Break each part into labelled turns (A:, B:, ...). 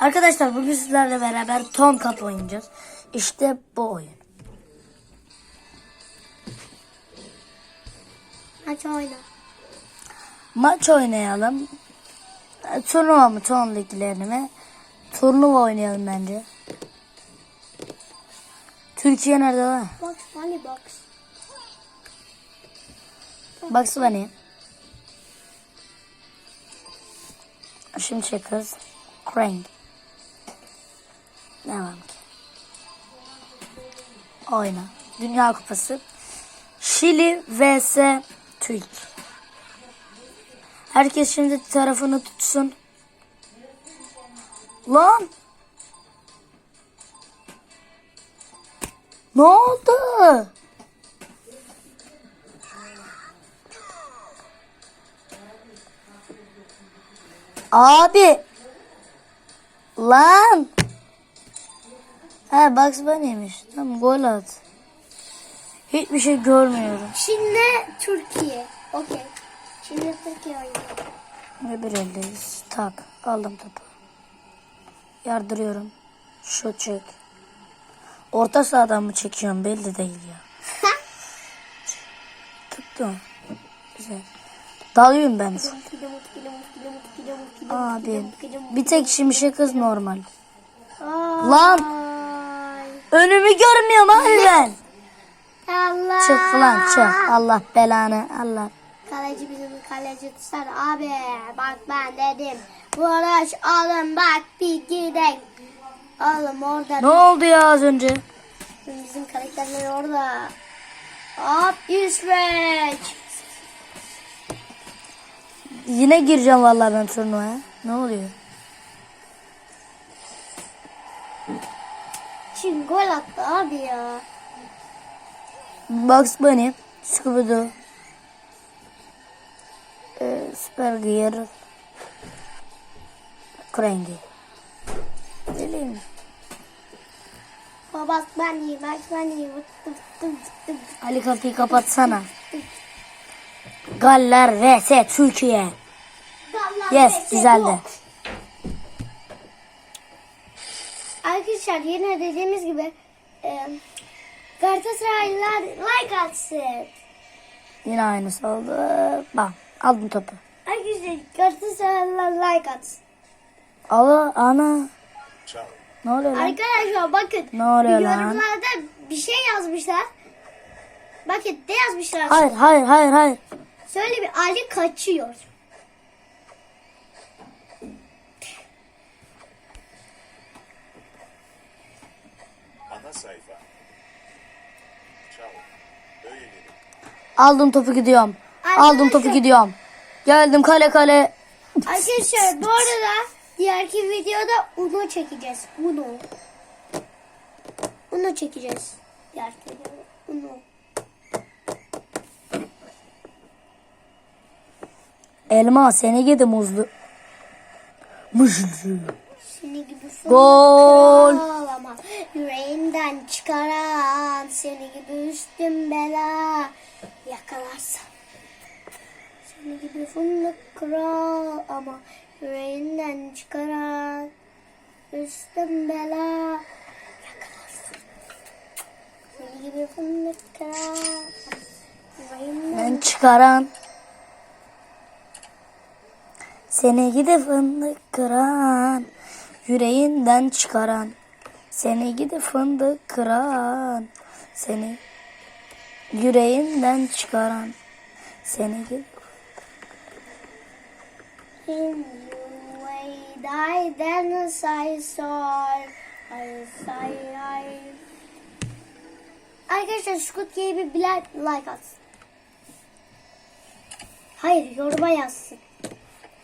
A: Arkadaşlar bugün sizlerle beraber Tom Cup oynayacağız. İşte bu oyun.
B: Maç oyna.
A: Maç oynayalım. E, Turnuva mı Tom liglerini mi? Turnuva oynayalım bence. Türkiye nerede lan?
B: Box, money box.
A: Bugs Bunny. Şimdi çekeriz. Crane. Devam ki. Oyna. Dünya Kupası. Şili vs Türk. Herkes şimdi tarafını tutsun. Lan! Ne oldu? Abi. Lan. Ha Bugs Bunny'miş. Tamam gol at. Hiçbir şey görmüyorum.
B: Şimdi Türkiye. Okey. Şimdi Türkiye oynuyor.
A: Bir eldeyiz. Tak. Aldım topu. Yardırıyorum. Şu çek. Orta sahadan mı çekiyorum belli değil ya. Tuttum. Güzel. Dalıyorum ben. Abi. Bir tek şimşek kız normal. Lan. Önümü görmüyorum abi ben.
B: Allah.
A: Çık lan çık. Allah belanı. Allah.
B: Kaleci bizim kaleci tutar abi. Bak ben dedim. Uğraş oğlum bak bir gidelim. Oğlum orada
A: Ne oldu ya az önce?
B: bizim karakterler orada. Hop İsveç.
A: Yine gireceğim vallahi ben turnuvaya. Ne oluyor?
B: Şimdi gol attı abi ya.
A: Bugs Bunny, Scooby-Doo, ee, Super Gear, Krengi. Deliyim.
B: İyi bak ben iyi. Vıttı vıttı vıttı vıttı.
A: Ali kapıyı kapatsana. Galler vs Türkiye.
B: Vallahi
A: Yes,
B: neyse,
A: güzeldi.
B: yok. Arkadaşlar yine dediğimiz gibi e, Galatasaraylılar like atsın.
A: Yine aynısı oldu. Bak aldım topu.
B: Arkadaşlar Galatasaraylılar like atsın.
A: Allah ana. Ne oluyor lan?
B: Arkadaşlar bakın.
A: Ne oluyor lan?
B: Yorumlarda bir şey yazmışlar. Bakın ne yazmışlar?
A: Hayır hayır hayır hayır.
B: Şöyle bir Ali kaçıyor.
C: Ana sayfa. Çal. Öğeleri.
A: Aldım topu gidiyorum. Aldım topu
B: Arkadaşlar-
A: gidiyorum. Geldim kale kale.
B: Arkadaşlar bu arada diğerki videoda Uno çekeceğiz. Uno. Uno çekeceğiz. Diğerki videoda Uno.
A: Elma seni gidi muzlu. Muzlu.
B: Seni gibi
A: Gol.
B: kral ama yüreğinden çıkaran seni gibi üstün bela yakalarsan. Seni gibi fındık kral ama yüreğinden çıkaran üstün bela yakalarsan. Seni gibi fındık kral yüreğinden
A: Ben çıkaran. Seni gidi fındık kıran. Yüreğinden çıkaran. Seni gidi fındık kıran. Seni yüreğinden çıkaran. Seni gidi
B: you way die then I saw I say I Arkadaşlar Squid Game'i bilen like atsın. Hayır yoruma yazsın.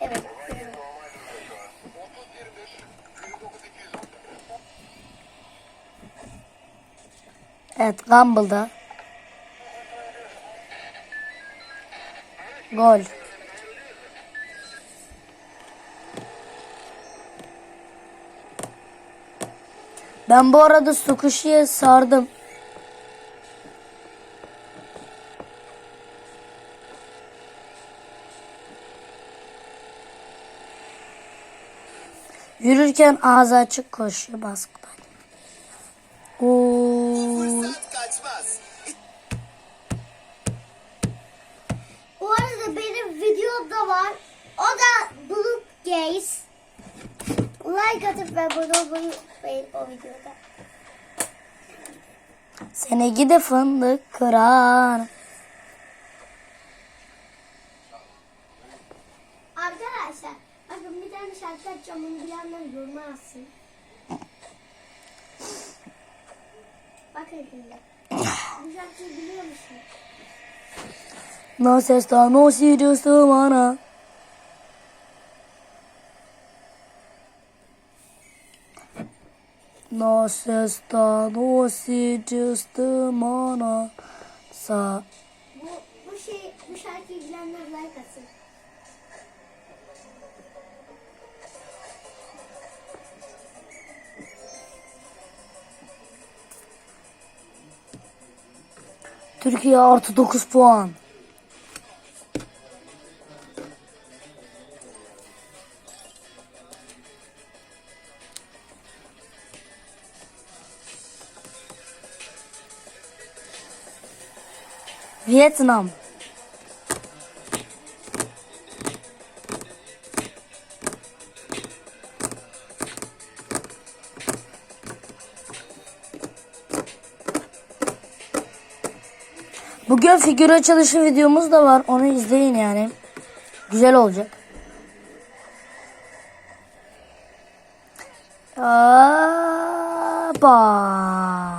B: Evet.
A: Evet Gumball'da. Gol. Ben bu arada Sukuşi'ye sardım. Yürürken ağzı açık koşuyor basketbol. Sene gide fındık kıran.
B: Arkadaşlar bakın bir tane şarkı açacağım onu bilenler yoruma yazsın. Bakın şimdi. Bu şarkıyı biliyor musun?
A: No se está, no sirius. No se está, no sirius bana. Sa
B: Bu, bu şey bu şarkıyı bilenler like atsın.
A: Türkiye artı 9 puan. Vietnam. Bugün figür açılışı videomuz da var. Onu izleyin yani. Güzel olacak. Aa, bam.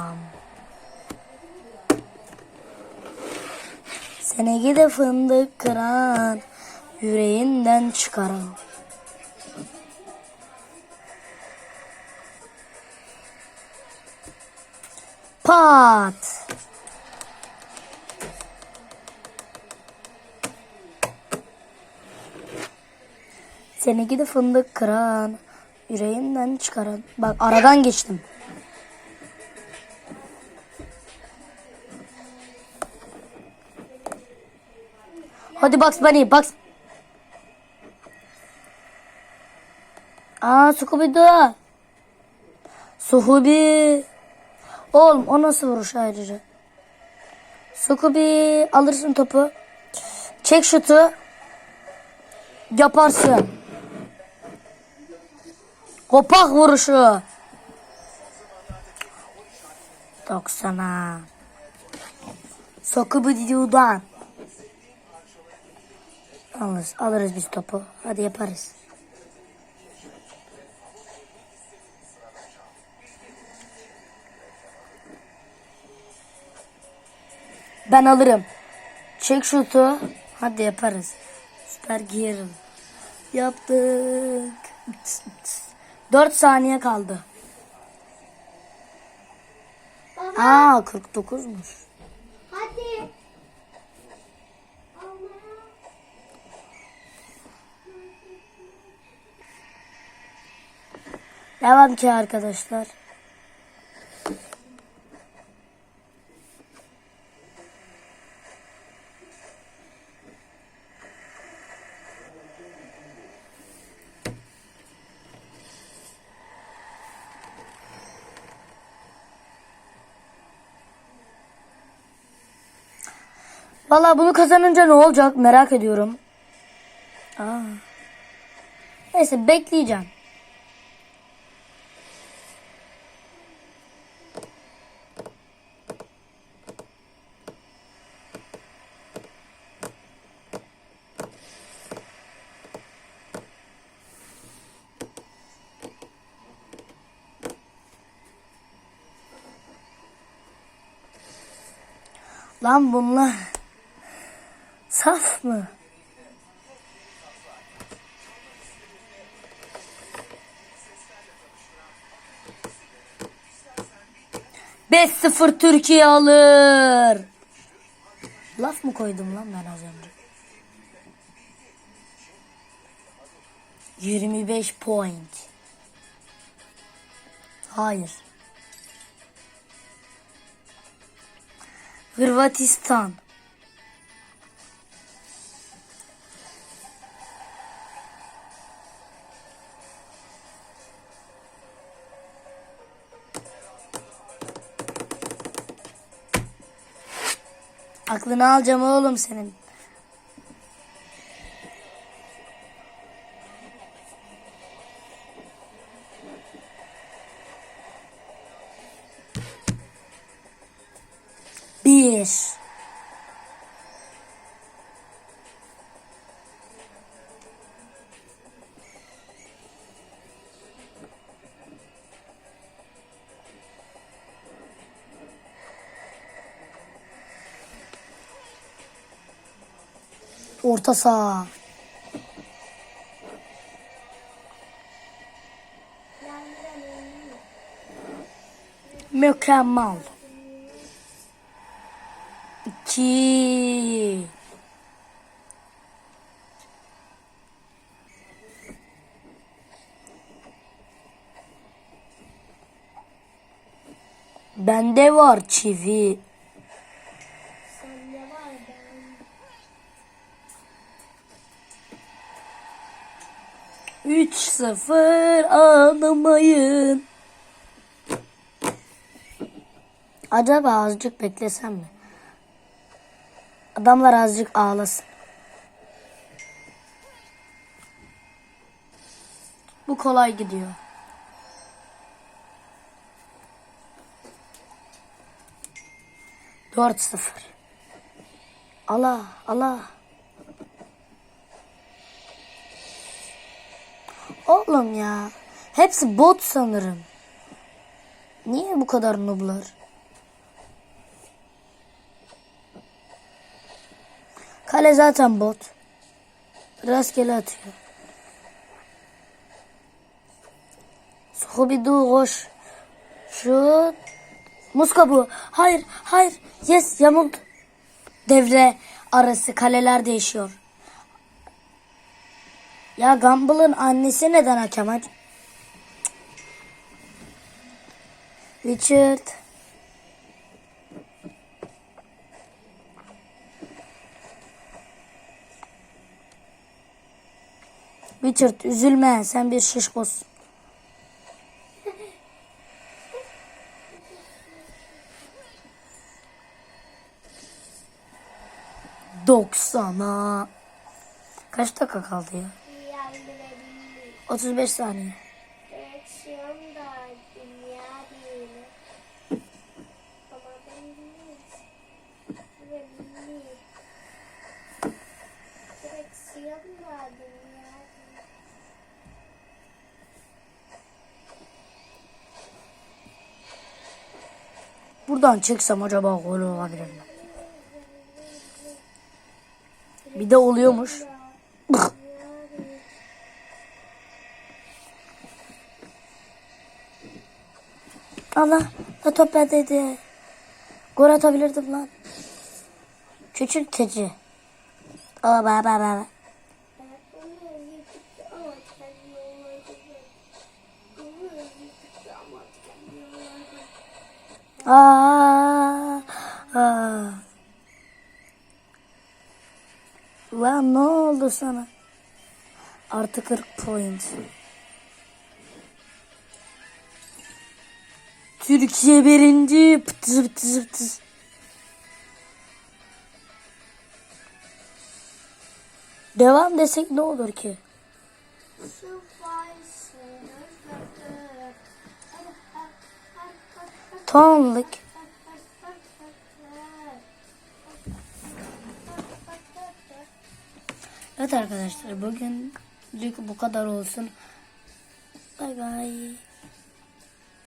A: Sene gide fındık kıran, yüreğinden çıkaran. Pat. Seni gidi fındık kıran, yüreğinden çıkaran. Bak aradan geçtim. Hadi Bugs Bunny, Bugs. Aa Scooby-Doo. Scooby. Oğlum o nasıl vuruş ayrıca? Scooby alırsın topu. Çek şutu. Yaparsın. Kopak vuruşu. 90'a. Scooby-Doo'dan. Alırız, alırız biz topu. Hadi yaparız. Ben alırım. Çek şutu. Hadi yaparız. Süper giyerim. Yaptık. 4 saniye kaldı.
B: Baba
A: Aa 49'muş. Devam ki arkadaşlar. Valla bunu kazanınca ne olacak merak ediyorum. Aa. Neyse bekleyeceğim. Lan bunlar saf mı? Beş sıfır Türkiye alır. Laf mı koydum lan ben az önce? 25 point. Hayır. Hırvatistan Aklını alacağım oğlum senin. Bir. Orta saha. Mükemmel. İki. Bende var çivi.
B: Sende var ben.
A: Üç sıfır ağlamayın. Acaba azıcık beklesem mi? Adamlar azıcık ağlasın. Bu kolay gidiyor. Dört sıfır. Allah Allah. Oğlum ya. Hepsi bot sanırım. Niye bu kadar nublar? Kale zaten bot. Rastgele atıyor. Scooby-Doo koş. Şut. Muz kabuğu. Hayır, hayır. Yes, yamuk. Devre arası kaleler değişiyor. Ya Gumball'ın annesi neden hakem? Richard. Richard üzülme sen bir şişkosun. Doksana. Kaç dakika kaldı ya?
B: Yandırabilmiş.
A: 35 saniye.
B: Direksiyon da dünya değil. Ama ben bilmiyorum. Ve bilmiyorum. Direksiyon da dünya değil.
A: Buradan çıksam acaba gol olabilir mi? Bir de oluyormuş. Allah da top bendeydi. Gol atabilirdim lan. Küçülteci. Aa ba ba ba. Aa, aa. Lan ne oldu sana? Artı 40 point. Türkiye birinci. Pıtı pıtı pıtı. Devam desek ne olur ki? Tonluk. Evet arkadaşlar bugün bu kadar olsun. Bay bay.